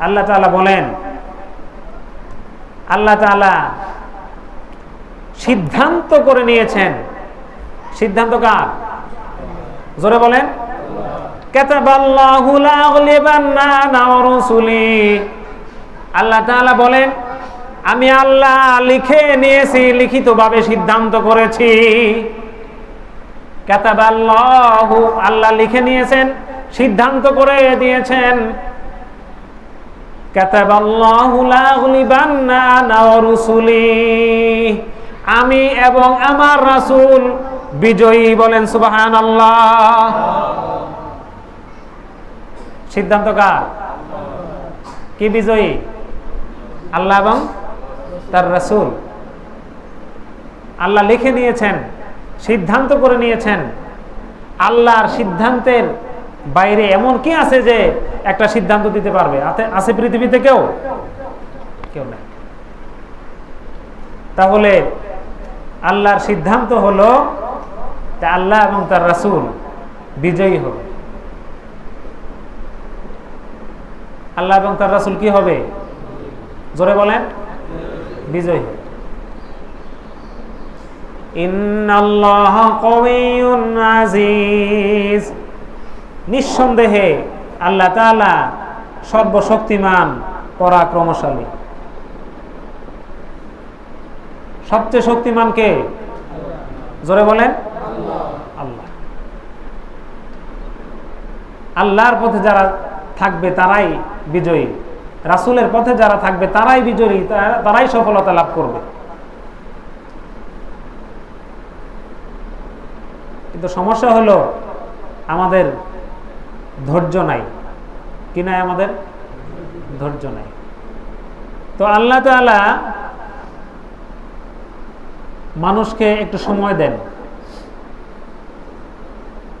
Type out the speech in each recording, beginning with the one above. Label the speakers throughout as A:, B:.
A: আল্লাহ তাআলা বলেন, আল্লাহ তাআলা সিদ্ধান্ত করে নিয়েছেন। সিদ্ধান্ত কার? জোরে বলেন। আল্লাহ বলেন, আমি আল্লাহ লিখে নিয়েছি, লিখিতভাবে সিদ্ধান্ত করেছি। কাতাবাল্লাহু আল্লাহ লিখে নিয়েছেন, সিদ্ধান্ত করে দিয়েছেন। আমি এবং আমার রাসূল বিজয়ী বলেন সুবহানাল্লাহ। সিদ্ধান্ত কার? কি বিজয়ী? আল্লাহ এবং তার রাসূল। আল্লাহ লিখে নিয়েছেন, সিদ্ধান্ত করে নিয়েছেন। আল্লাহর সিদ্ধান্তের বাইরে এমন কি আছে যে একটা সিদ্ধান্ত দিতে পারবে? আছে পৃথিবীতে কেউ কেউ নেই। তাহলে আল্লাহর সিদ্ধান্ত হলো আল্লাহ এবং তার রাসূল বিজয়ী হবে। আল্লাহ এবং তার রাসূল কি হবে? জোরে বলেন। বিজয়ী হবে। ইন্নাল্লাহ কওয়িয়ুন আজিজ। নিঃসন্দেহে আল্লাহ তাআলা সর্বশক্তিমান, পরাক্রমশালী। সবচেয়ে শক্তিমান কে? জোরে বলেন। আল্লাহ। আল্লাহর পথে যারা থাকবে তারাই বিজয়ী। রাসূলের পথে যারা থাকবে তারাই বিজয়ী তারা- তারাই সফলতা লাভ করবে। কিন্তু সমস্যা হলো আমাদের ধৈর্য নাই। কি নাই আমাদের? ধৈর্য নাই। তো আল্লাহ তাআলা মানুষকে একটু সময় দেন।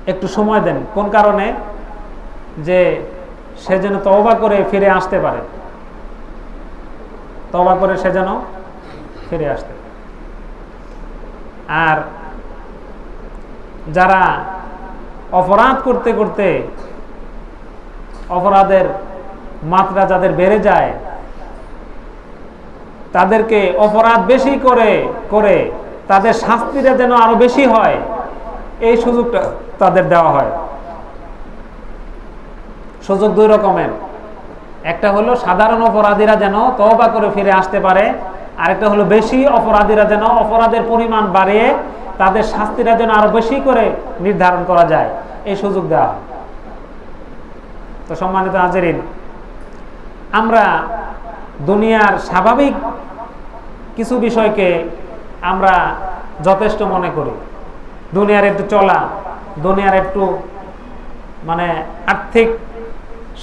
A: একটু সময় দেন। কোন কারণে? যে সে যেন তওবা করে ফিরে আসতে পারে। তওবা করে সে যেন ফিরে আসতে আর যারা অপরাধ করতে করতে অপরাধের মাত্রা যাদের বেড়ে যায়, তাদেরকে অপরাধ বেশি করে করে তাদের শাস্তিটা যেন আরও বেশি হয়, এই সুযোগটা তাদের দেওয়া হয়। সুযোগ দুই রকমের। একটা হলো সাধারণ অপরাধীরা যেন তওবা করে ফিরে আসতে পারে, আরেকটা হলো বেশি অপরাধীরা যেন অপরাধের পরিমাণ বাড়িয়ে তাদের শাস্তিটা যেন আরও বেশি করে নির্ধারণ করা যায়, এই সুযোগ দেওয়া হয়। তো সম্মানিত হাজিরিন, আমরা দুনিয়ার স্বাভাবিক কিছু বিষয়কে আমরা যথেষ্ট মনে করি। দুনিয়ার একটু চলা, দুনিয়ার একটু মানে আর্থিক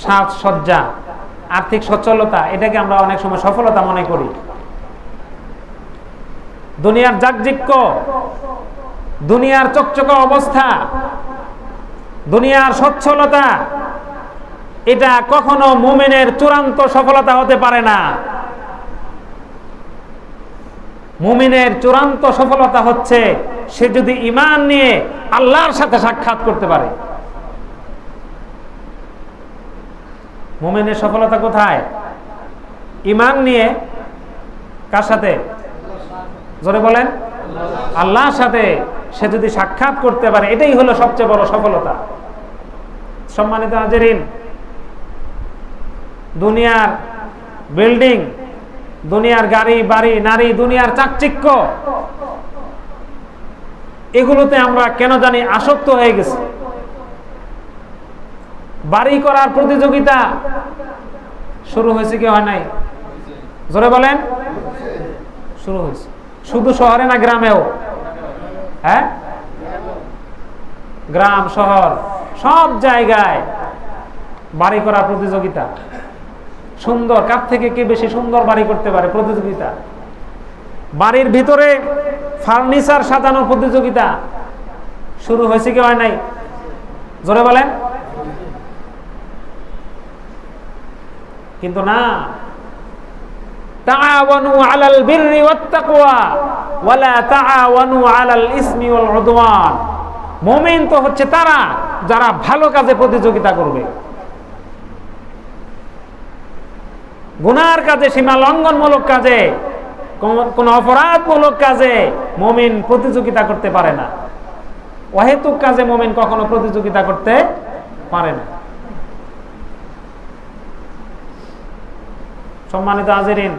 A: সাজসজ্জা, আর্থিক সচ্ছলতা, এটাকে আমরা অনেক সময় সফলতা মনে করি। দুনিয়ার জাকজিক্য দুনিয়ার চকচকা অবস্থা, দুনিয়ার সচ্ছলতা এটা কখনো মুমিনের চূড়ান্ত সফলতা হতে পারে না। মুমিনের চূড়ান্ত সফলতা হচ্ছে সে যদি ইমান নিয়ে আল্লাহর সাথে সাক্ষাৎ করতে পারে। মুমিনের সফলতা কোথায়? ইমান নিয়ে কার সাথে? জোরে বলেন। আল্লাহর সাথে সে যদি সাক্ষাৎ করতে পারে, এটাই হলো সবচেয়ে বড় সফলতা। সম্মানিত হাজিরিন দুনিয়ার বিল্ডিং, দুনিয়ার গাড়ি, বাড়ি, নারী, দুনিয়ার চাকচিক্য, এগুলোতে আমরা কেন জানি আসক্ত হয়ে গেছি। বাড়ি করার প্রতিযোগিতা শুরু হয়েছে কি হয় নাই? জোরে বলেন। শুরু হয়েছে। শুধু শহরে না গ্রামেও? হ্যাঁ? গ্রাম, শহর, সব জায়গায় বাড়ি করার প্রতিযোগিতা। সুন্দর, কার থেকে কে বেশি সুন্দর বাড়ি করতে পারে প্রতিযোগিতা? বাড়ির ভিতরে ফার্নিচার সাজানোর প্রতিযোগিতা শুরু হয়েছে কি হয় নাই? জোরে বলেন। কিন্তু না। তারা যারা ভালো কাজে প্রতিযোগিতা করবে। গুনার কাজে, সীমা লঙ্ঘনমূলক কাজে, কোন- অপরাধমূলক কাজে মমিন প্রতিযোগিতা করতে পারে না। অহেতুক কাজে মমিন কখনো প্রতিযোগিতা করতে পারে না। সম্মানিত হাজিরিন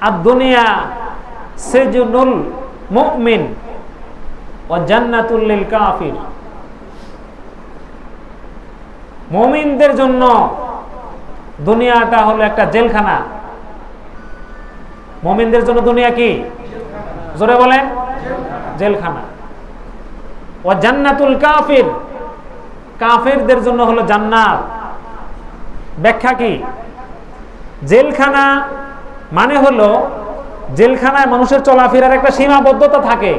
A: আর দুনিয়া সেজুনুল মুমিন ও জান্নাতুল্লিল কাফির। মুমিনদের জন্য দুনিয়াটা হলো একটা জেলখানা। মমিনদের জন্য দুনিয়া কি? জোরে বলেন, জেলখানা। ও জান্নাতুল কাফির, কাফেরদের জন্য হলো জান্নাত। ব্যাখ্যা কি? জেলখানা মানে হলো, জেলখানায় মানুষের চলাফেরার একটা সীমাবদ্ধতা থাকে।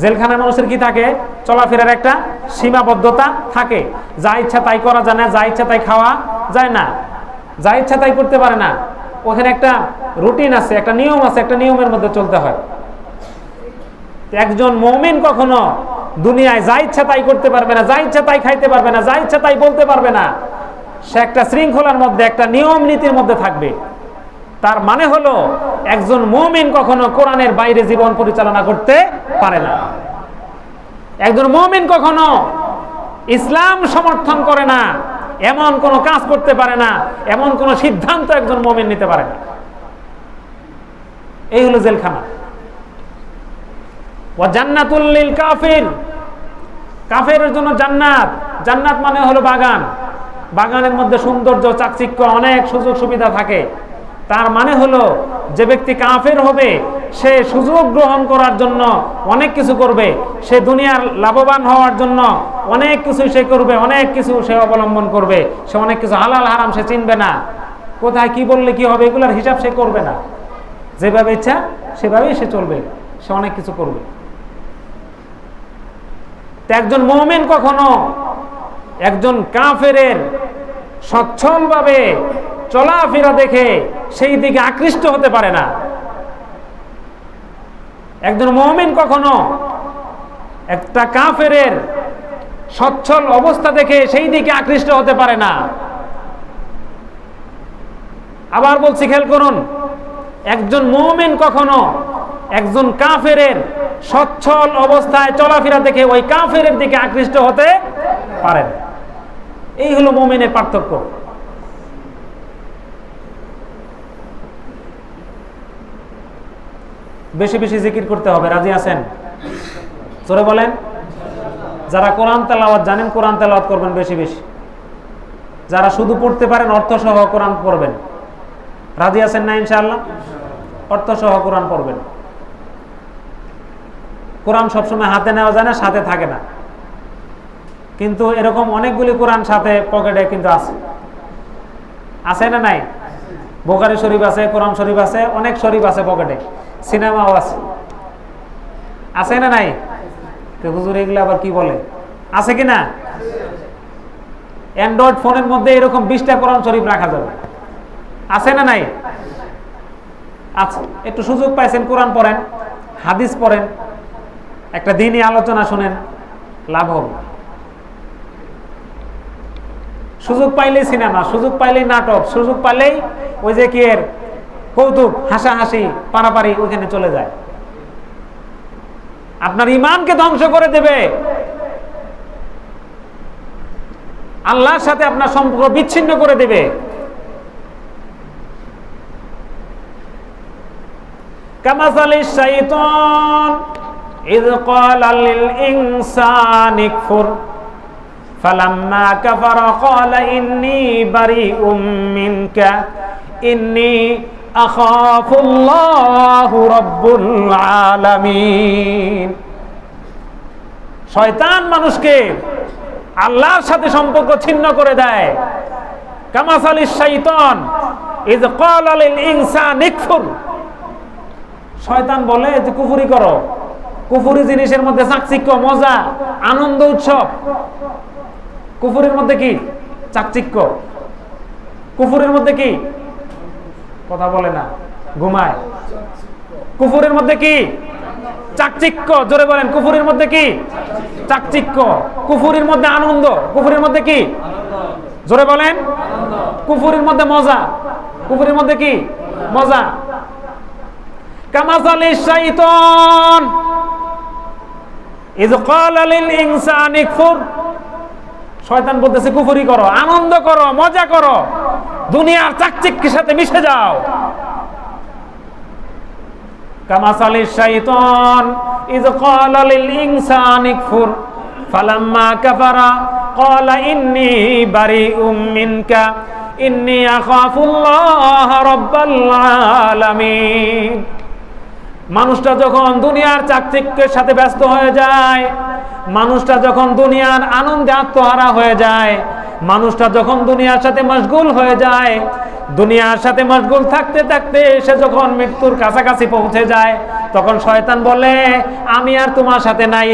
A: জেলখানায় মানুষের কি থাকে? চলাফেরার একটা সীমাবদ্ধতা থাকে। যা ইচ্ছা তাই করা যায় না, যা ইচ্ছা তাই খাওয়া যায় না। যা ইচ্ছা তাই করতে পারে না। ওখানে একটা রুটিন আছে, একটা নিয়ম আছে, একটা নিয়মের মধ্যে চলতে হয়। একজন মমিন কখনো দুনিয়ায় যা ইচ্ছা তাই করতে পারবে না, যা ইচ্ছা তাই খাইতে পারবে না, যা ইচ্ছা তাই বলতে পারবে না, সে একটা শৃঙ্খলার মধ্যে, একটা নিয়ম নীতির মধ্যে থাকবে। তার মানে হলো, একজন মমিন কখনো কোরআনের বাইরে জীবন পরিচালনা করতে পারে না। একজন মমিন কখনো ইসলাম সমর্থন করে না, এমন কোনো কাজ করতে পারে না, এমন কোনো সিদ্ধান্ত একজন মমিন নিতে পারে না। এই হলো জেলখানা। ও জান্নাতুল্লিল কাফির। কাফের জন্য জান্নাত। জান্নাত মানে হলো বাগান। বাগানের মধ্যে সৌন্দর্য, চাকচিক্য, অনেক সুযোগ সুবিধা থাকে। তার মানে হলো, যে ব্যক্তি কাফের হবে, সে সুযোগ গ্রহণ করার জন্য অনেক কিছু করবে, সে দুনিয়ার লাভবান হওয়ার জন্য অনেক কিছু সে করবে, অনেক কিছু সে অবলম্বন করবে, সে অনেক কিছু হালাল, হারাম সে চিনবে না। কোথায় কি বললে কি হবে, এগুলোর হিসাব সে করবে না। যেভাবে ইচ্ছা, সেভাবেই সে চলবে, সে অনেক কিছু করবে। তো একজন মৌমেন কখনো একজন কাফেরের সচ্ছলভাবে চলাফেরা দেখে সেই দিকে আকৃষ্ট হতে পারে না। একজন মৌমিন কখনো একটা কাফেরের সচ্ছল অবস্থা দেখে সেই দিকে আকৃষ্ট হতে পারে না। আবার বলছি, খেয়াল করুন, একজন মৌমিন কখনো একজন কাফেরের সচ্ছল অবস্থায় চলাফেরা দেখে ওই কাফেরের দিকে আকৃষ্ট হতে পারেন এই হলো মমিনের পার্থক্য। বেশি বেশি জিকির করতে হবে, রাজি আছেন? জোরে বলেন। যারা কোরআন তেলাওয়াত জানেন, কোরআন তেলাওয়াত করবেন বেশি বেশি। যারা শুধু পড়তে পারেন অর্থ সহ কোরআন পড়বেন। রাজি আছেন না ইনশাআল্লাহ? অর্থ সহ কোরআন পড়বেন। কোরআন সবসময় হাতে নেওয়া যায় না, সাথে থাকে না। কিন্তু এরকম অনেকগুলি কোরআন সাথে পকেটে কিন্তু আছে। আছে না নাই? বোকারি শরীফ আছে, কোরআন শরীফ আছে, অনেক শরীফ আছে পকেটে। সিনেমাও আছে। আছে না নাই? তো হুজুর এগুলো আবার কি বলে? আছে কি না? অ্যান্ড্রয়েড ফোনের মধ্যে এরকম বিশটা কোরআন শরীফ রাখা যাবে। আছে না নাই? আচ্ছা একটু সুযোগ পাইছেন, কোরআন পড়েন, হাদিস পড়েন, একটা দিনই আলোচনা শোনেন, লাভ হবে। সুযোগ পাইলে সিনেমা, সুযোগ পাইলে নাটক, সুযোগ পাইলেই ওই যে কি এর, কৌতুক, হাসাহাসি, পারাপারি ওইখানে চলে যায়। আপনার ইমানকে ধ্বংস করে দেবে। আল্লাহর সাথে আপনার সম্পর্ক বিচ্ছিন্ন করে দেবে। কামাজ فلما كفر قال إني بريء منك إني أخاف الله رب العالمين শয়তান মানুষকে আল্লাহর সাথে সম্পর্ক ছিন্ন করে দেয় কামাসালি শৈতান ইজ ক্বালা লিল ইনসান ইকফুর শয়তান বলে যে কুফরি করো কুফুরি জিনিসের মধ্যে চাকচিক্য মজা আনন্দ উৎসব কুফুরের মধ্যে কি? চাকচিক্য। কুফুরের মধ্যে কি? কথা বলে না, ঘুমায়। কুফুরের মধ্যে কি? চাকচিক্য, জোরে বলেন, কুফুরের মধ্যে কি? চাকচিক্য। কুফুরের মধ্যে আনন্দ, কুফুরের মধ্যে কি? জোরে বলেন, কুফুরের মধ্যে মজা, কুফুরের মধ্যে কি? মজা। কামাজালি শাইতান। ইজ ক্বালা লিল ইনসানি কুফর শয়তান বলতেছে, কুফরি করো, আনন্দ করো, মজা করো। দুনিয়ার চাকচিক্যের সাথে মিশে যাও। কামাসালি শাইতান ইজ ক্বালা লিল ইনসানি ফালাম্মা কাফারা, ক্বালা ইন্নী বারিউম মিনকা, ইন্নী আখাফুল্লাহ রাব্বাল আলামিন। মানুষটা যখন দুনিয়ার চাকচিক্যের সাথে ব্যস্ত হয়ে যায় মানুষটা যখন দুনিয়ার আনন্দে আত্মহারা হয়ে যায়, মানুষটা যখন দুনিয়ার সাথে মশগুল হয়ে যায়, দুনিয়ার সাথে মশগুল থাকতে থাকতে সে যখন মৃত্যুর কাছাকাছি পৌঁছে যায়, তখন শয়তান বলে, আমি আর তোমার সাথে নাই।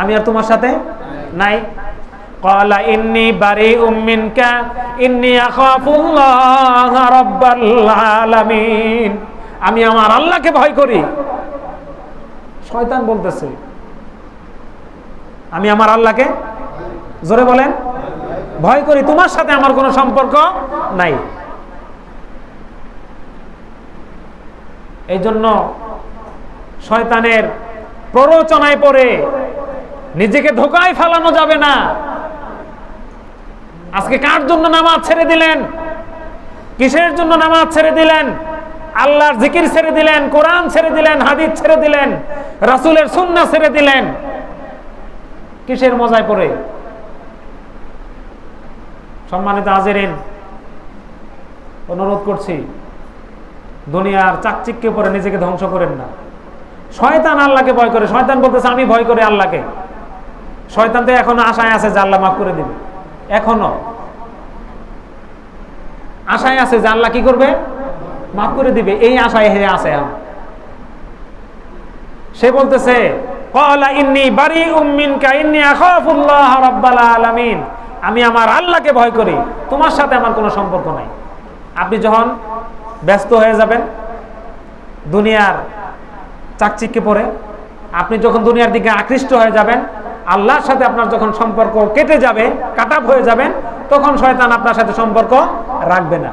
A: আমি আর তোমার সাথে নাই। ইন্নি বাড়ি উম্মিনকা ইন্নি আমি আমার আল্লাহকে ভয় করি। শয়তান বলতেছে আমি আমার আল্লাহকে জোরে বলেন, ভয় করি, তোমার সাথে আমার কোনো সম্পর্ক নাই। এই জন্য শয়তানের প্ররোচনায় পড়ে নিজেকে ধোকায় ফেলানো যাবে না। আজকে কার জন্য নামাজ ছেড়ে দিলেন? কিসের জন্য নামাজ ছেড়ে দিলেন? আল্লাহর জিকির ছেড়ে দিলেন, কোরআন ছেড়ে দিলেন, হাদিস ছেড়ে দিলেন, রাসুলের সুন্না ছেড়ে দিলেন। কিসের মজায় পড়ে? সম্মানিত হাজিরিন, অনুরোধ করছি, দুনিয়ার চাকচিক্যে পরে নিজেকে ধ্বংস করেন না। শয়তান আল্লাহকে ভয় করে। শয়তান বলতেছে, আমি ভয় করি আল্লাহকে। শয়তান তো এখনও আশায় আছে যে আল্লাহ মাফ করে দিবে। এখনও। আশায় আছে যে আল্লাহ কি করবে? মাফ করে দিবে। এই আশায় হে আছে সে বলতেছে ইন্নি বারি উম্মিনকা ইন্নি আমি আমার আল্লাহকে ভয় করি, তোমার সাথে আমার কোনো সম্পর্ক নাই। আপনি যখন ব্যস্ত হয়ে যাবেন, দুনিয়ার চাকচিক্যে পড়ে, আপনি যখন দুনিয়ার দিকে আকৃষ্ট হয়ে যাবেন, আল্লাহর সাথে আপনার যখন সম্পর্ক কেটে যাবে কাটাপ হয়ে যাবেন তখন শয়তান আপনার সাথে সম্পর্ক রাখবে না।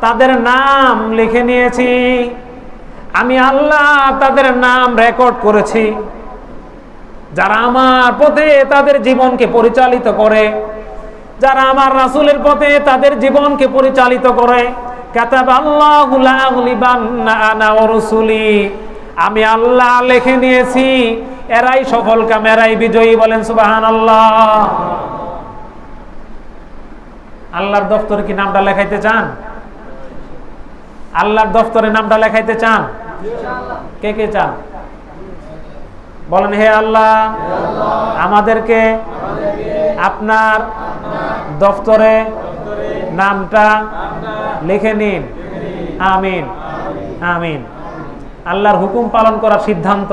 A: তাদের নাম লিখে নিয়েছি। আমি আল্লাহ তাদের নাম রেকর্ড করেছি। যারা আমার পথে তাদের জীবনকে পরিচালিত করে, যারা আমার রাসুলের পথে তাদের জীবনকে পরিচালিত করে। আমি আল্লাহ লিখে নিয়েছি। এরাই সফল কাম, এরাই বিজয়ী বলেন সুবাহান আল্লাহ আল্লাহর দফতরে কি নামটা লেখাইতে চান? আল্লাহর দফতরে নামটা লেখাইতে চান কে কে চান বলেন হে আল্লাহ আমাদেরকে আপনার দফতরে নামটা লিখে নিন আমিন আমিন আল্লাহর হুকুম পালন করার সিদ্ধান্ত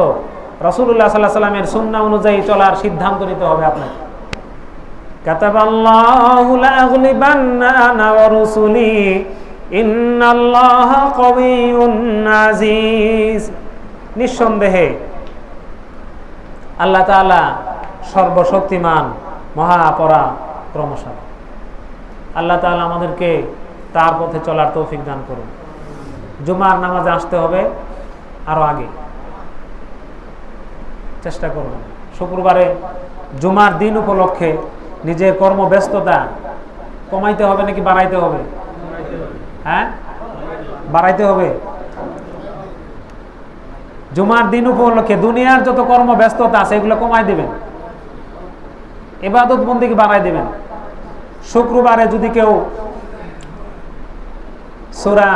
A: রসুল্লাহ সাল্লাহ সাল্লামের সুন্না অনুযায়ী চলার সিদ্ধান্ত নিতে হবে আপনাকে كتب الله لأغلبن أنا ورسلي নিঃসন্দেহে আল্লাহ তালা সর্বশক্তিমান, মহাপরাক্রমশালী। আল্লাহ তালা আমাদেরকে তার পথে চলার তৌফিক দান করুন। জুমার নামাজে আসতে হবে আরও আগে। চেষ্টা করুন। শুক্রবারে জুমার দিন উপলক্ষে নিজের কর্মব্যস্ততা কমাইতে হবে নাকি বাড়াইতে হবে? হ্যাঁ? বাড়াইতে হবে। জুমার দিন উপলক্ষে দুনিয়ার যত কর্ম ব্যস্ততা আছে, এগুলো কমাই দেবেন। এবাদত বন্দিকে বাড়াই দেবেন। শুক্রবারে যদি কেউ সোরা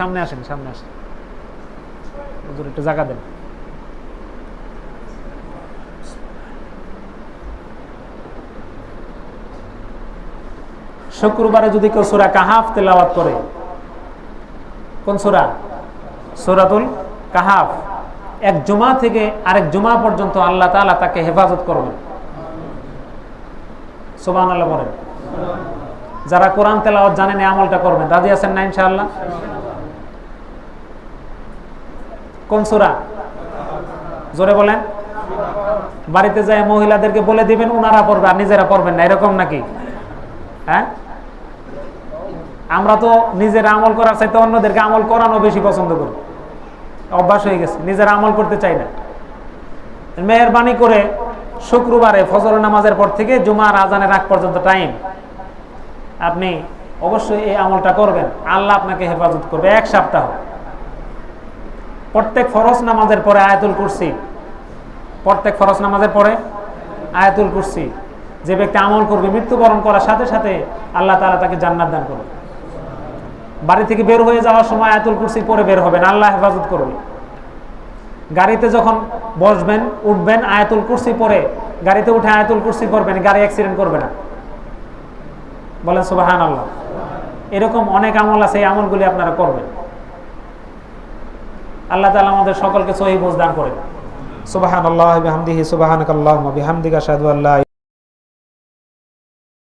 A: সামনে আসেন সামনে আসেন। একটু জায়গা দেন। শুক্রবারে যদি কেউ সুরা কাহাফ তেলাওয়াত করে, কোন সুরা? সুরাতুল কাহাফ। এক জুমা থেকে আরেক জুমা পর্যন্ত আল্লাহ তাআলা তাকে হেফাজত করবেন। সুবহান আল্লাহ বলেন। যারা কোরআন তেলাওয়াত জানেন এই আমলটা করবেন। রাজি আছেন না ইনশাআল্লাহ? কোন সুরা? জোরে বলেন। বাড়িতে যায় মহিলাদেরকে বলে দিবেন ওনারা পড়বে আর নিজেরা পড়বেন না। এরকম নাকি? হ্যাঁ? আমরা তো নিজের আমল করার চাইতে অন্যদেরকে আমল করানো বেশি পছন্দ করি। অভ্যাস হয়ে গেছে, নিজের আমল করতে চাই না। মেহরবানি করে শুক্রবারে ফজর নামাজের পর থেকে জুমার আজানের আগ পর্যন্ত টাইম আপনি অবশ্যই এই আমলটা করবেন, আল্লাহ আপনাকে হেফাজত করবে এক সপ্তাহ। প্রত্যেক ফরজ নামাজের পরে আয়াতুল কুরসি। প্রত্যেক ফরজ নামাজের পরে আয়াতুল কুরসি। যে ব্যক্তি আমল করবে, মৃত্যুবরণ করার সাথে সাথে আল্লাহ তাআলা তাকে জান্নাত দান করবে। বাড়ি থেকে বের হয়ে যাওয়ার সময় আয়াতুল কুরসি পরে বের হবেন, আল্লাহ হেফাজত করবে গাড়িতে যখন বসবেন, উঠবেন, আয়াতুল কুরসি পরে গাড়িতে উঠে আয়াতুল কুরসি পড়বেন গাড়ি অ্যাক্সিডেন্ট করবে না। বলেন সুবাহান আল্লাহ এরকম অনেক আমল আছে, এই আমলগুলি আপনারা করবেন। আল্লাহ তাআলা আমাদের সকলকে সহি বুঝ দান করেন। সুবাহান আল্লাহ বিহামদিহি, সুবাহানাকাল্লাহুম্মা বিহামদিকা, আশহাদু আল্লা